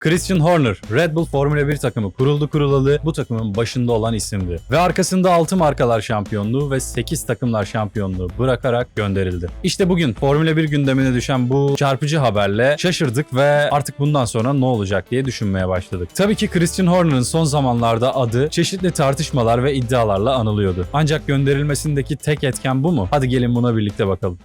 Christian Horner, Red Bull Formula 1 takımı kuruldu kurulalı bu takımın başında olan isimdi. Ve arkasında 6 markalar şampiyonluğu ve 8 takımlar şampiyonluğu bırakarak gönderildi. İşte bugün Formula 1 gündemine düşen bu çarpıcı haberle şaşırdık ve artık bundan sonra ne olacak diye düşünmeye başladık. Tabii ki Christian Horner'ın son zamanlarda adı çeşitli tartışmalar ve iddialarla anılıyordu. Ancak gönderilmesindeki tek etken bu mu? Hadi gelin buna birlikte bakalım.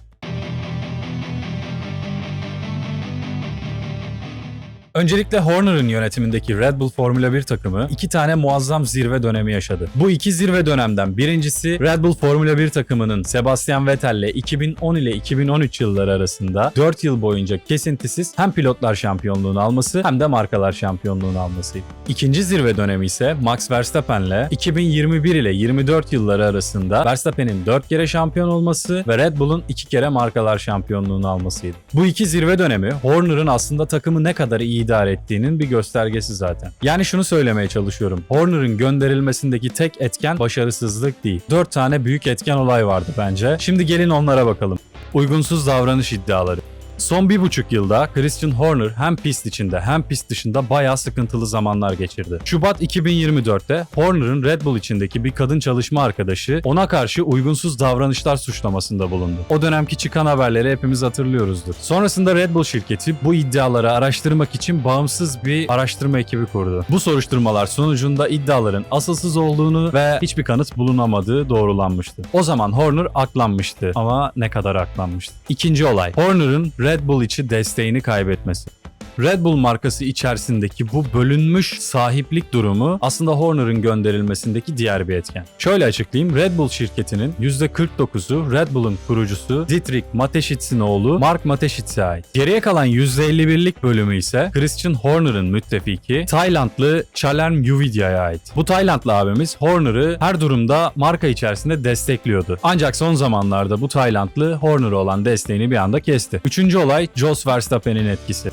Öncelikle Horner'ın yönetimindeki Red Bull Formula 1 takımı iki tane muazzam zirve dönemi yaşadı. Bu iki zirve dönemden birincisi Red Bull Formula 1 takımının Sebastian Vettel'le 2010 ile 2013 yılları arasında 4 yıl boyunca kesintisiz hem pilotlar şampiyonluğunu alması hem de markalar şampiyonluğunu almasıydı. İkinci zirve dönemi ise Max Verstappen'le 2021 ile 24 yılları arasında Verstappen'in 4 kere şampiyon olması ve Red Bull'un 2 kere markalar şampiyonluğunu almasıydı. Bu iki zirve dönemi Horner'ın aslında takımı ne kadar iyi idare ettiğinin bir göstergesi zaten. Yani şunu söylemeye çalışıyorum. Horner'ın gönderilmesindeki tek etken başarısızlık değil. 4 tane büyük etken olay vardı bence. Şimdi gelin onlara bakalım. Uygunsuz davranış iddiaları. Son bir buçuk yılda Christian Horner hem pist içinde hem pist dışında bayağı sıkıntılı zamanlar geçirdi. Şubat 2024'te Horner'ın Red Bull içindeki bir kadın çalışma arkadaşı ona karşı uygunsuz davranışlar suçlamasında bulundu. O dönemki çıkan haberleri hepimiz hatırlıyoruzdur. Sonrasında Red Bull şirketi bu iddiaları araştırmak için bağımsız bir araştırma ekibi kurdu. Bu soruşturmalar sonucunda iddiaların asılsız olduğunu ve hiçbir kanıt bulunamadığı doğrulanmıştı. O zaman Horner aklanmıştı ama ne kadar aklanmıştı. İkinci olay. Horner'ın Red Bull içi desteğini kaybetmesi. Red Bull markası içerisindeki bu bölünmüş sahiplik durumu aslında Horner'ın gönderilmesindeki diğer bir etken. Şöyle açıklayayım. Red Bull şirketinin %49'u Red Bull'un kurucusu Dietrich Mateschitz'in oğlu Mark Mateschitz'e ait. Geriye kalan %51'lik bölümü ise Christian Horner'ın müttefiki Taylandlı Chalerm Yuvidya'ya ait. Bu Taylandlı abimiz Horner'ı her durumda marka içerisinde destekliyordu. Ancak son zamanlarda bu Taylandlı Horner'a olan desteğini bir anda kesti. Üçüncü olay Jos Verstappen'in etkisi.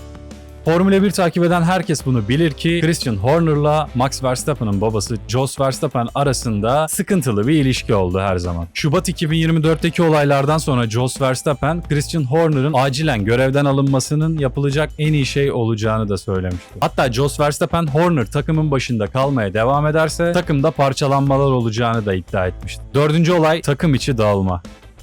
Formula 1 takip eden herkes bunu bilir ki Christian Horner'la Max Verstappen'ın babası Jos Verstappen arasında sıkıntılı bir ilişki oldu her zaman. Şubat 2024'teki olaylardan sonra Jos Verstappen, Christian Horner'ın acilen görevden alınmasının yapılacak en iyi şey olacağını da söylemişti. Hatta Jos Verstappen Horner takımın başında kalmaya devam ederse takımda parçalanmalar olacağını da iddia etmişti. Dördüncü olay takım içi dağılma.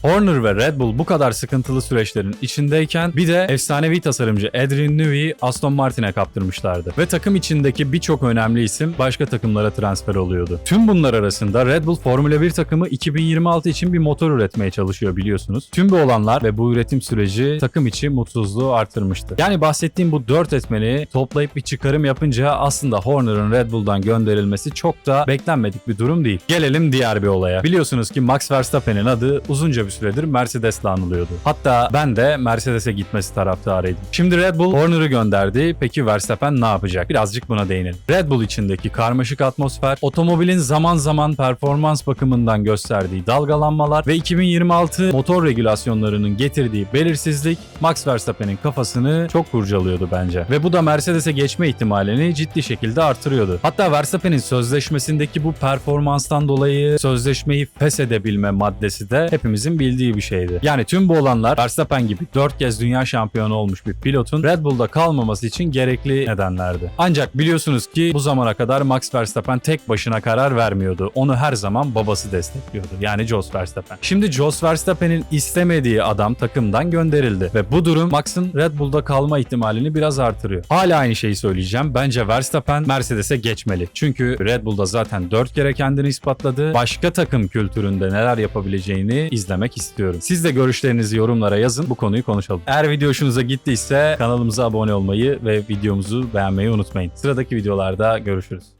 Horner ve Red Bull bu kadar sıkıntılı süreçlerin içindeyken bir de efsanevi tasarımcı Adrian Newey'i Aston Martin'e kaptırmışlardı. Ve takım içindeki birçok önemli isim başka takımlara transfer oluyordu. Tüm bunlar arasında Red Bull Formula 1 takımı 2026 için bir motor üretmeye çalışıyor biliyorsunuz. Tüm bu olanlar ve bu üretim süreci takım içi mutsuzluğu artırmıştı. Yani bahsettiğim bu dört etmeni toplayıp bir çıkarım yapınca aslında Horner'ın Red Bull'dan gönderilmesi çok da beklenmedik bir durum değil. Gelelim diğer bir olaya. Biliyorsunuz ki Max Verstappen'in adı uzunca bir süredir Mercedes'le anılıyordu. Hatta ben de Mercedes'e gitmesi taraftarıydım. Şimdi Red Bull Horner'ı gönderdi. Peki Verstappen ne yapacak? Birazcık buna değinelim. Red Bull içindeki karmaşık atmosfer, otomobilin zaman zaman performans bakımından gösterdiği dalgalanmalar ve 2026 motor regülasyonlarının getirdiği belirsizlik Max Verstappen'in kafasını çok kurcalıyordu bence. Ve bu da Mercedes'e geçme ihtimalini ciddi şekilde artırıyordu. Hatta Verstappen'in sözleşmesindeki bu performanstan dolayı sözleşmeyi feshedebilme maddesi de hepimizin bildiği bir şeydi. Yani tüm bu olanlar Verstappen gibi 4 kez dünya şampiyonu olmuş bir pilotun Red Bull'da kalmaması için gerekli nedenlerdi. Ancak biliyorsunuz ki bu zamana kadar Max Verstappen tek başına karar vermiyordu. Onu her zaman babası destekliyordu. Yani Jos Verstappen. Şimdi Jos Verstappen'in istemediği adam takımdan gönderildi ve bu durum Max'ın Red Bull'da kalma ihtimalini biraz artırıyor. Hala aynı şeyi söyleyeceğim. Bence Verstappen Mercedes'e geçmeli. Çünkü Red Bull'da zaten 4 kere kendini ispatladı. Başka takım kültüründe neler yapabileceğini izlemek istiyorum. Siz de görüşlerinizi yorumlara yazın. Bu konuyu konuşalım. Eğer video hoşunuza gittiyse kanalımıza abone olmayı ve videomuzu beğenmeyi unutmayın. Sıradaki videolarda görüşürüz.